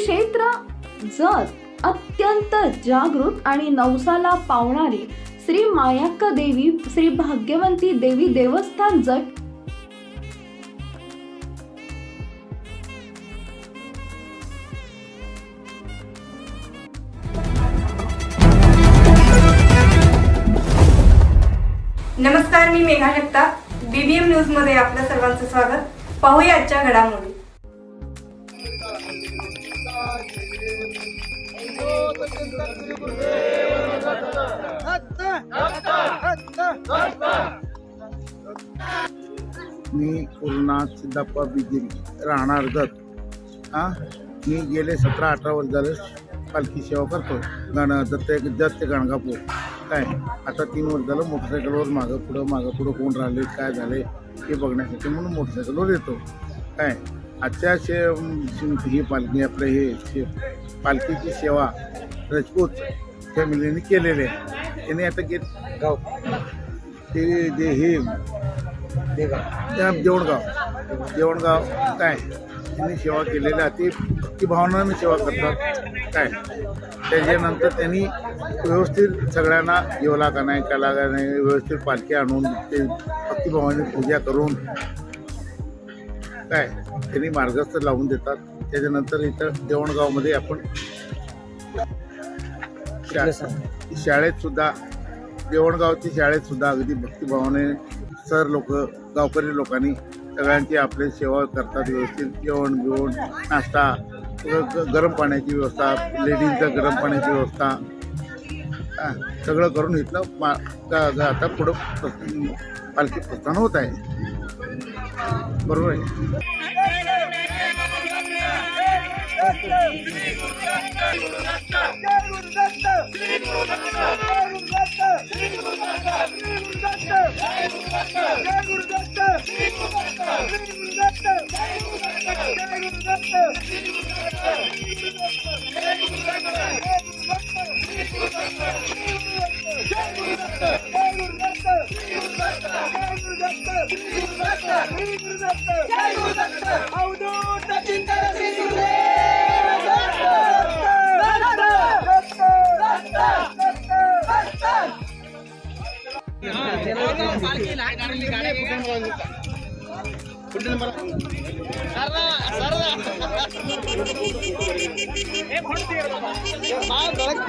क्षेत्र जत अत्यंत जागृत आणि नवसाला पावणारी श्री मायाक्का देवी श्री भाग्यवंती देवी देवस्थान जट नमस्कार मी मेघा जगताप बीबीएम न्यूजमध्ये आपल्या सर्वांचं स्वागत. पाहूया आजच्या घडामोडी. मी पूर्णाथ सिद्धप्पा बिगिरी राहणार दत्त हां? मी गेले सतरा अठरा वर्ष झाले पालखी सेवा करतो गण दत्त दत्त गणगापूर काय? आता तीन वर्ष झालं मोटरसायकलवर मागं पुढं मागं पुढं कोण राहिले काय झाले हे बघण्यासाठी म्हणून मोटरसायकलवर येतो. काय? अत्याशय ही पालखी आपलं हे शे पालखीची सेवा राजपूत फॅमिलीने केलेली आहे. त्याने आता गेट गाव ते जे हे त्या देवणगाव देवणगाव काय? त्यांनी सेवा केलेली आहे. ती भक्तिभावनाने सेवा करतात काय? त्याच्यानंतर त्यांनी व्यवस्थित सगळ्यांना जेवला का नाही त्याला का नाही व्यवस्थित पालखी आणून ते भक्तिभावाने पूजा करून काय? त्यांनी मार्गस्थ लावून देतात. त्याच्यानंतर इथं देवणगावमध्ये आपण शाळेत सुद्धा देवणगावची शाळेत सुद्धा अगदी भक्तिभावाने सर लोक गावकरी लोकांनी सगळ्यांची आपली सेवा करतात व्यवस्थित. जेवण बिवण नाश्ता गरम पाण्याची व्यवस्था लेडीजचं गरम पाण्याची व्यवस्था सगळं करून इथलं मा आता पुढं पालखी प्रस्थान होत आहे. बरोबर आहे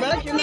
ಬೆಳಕಿಲ್ಲ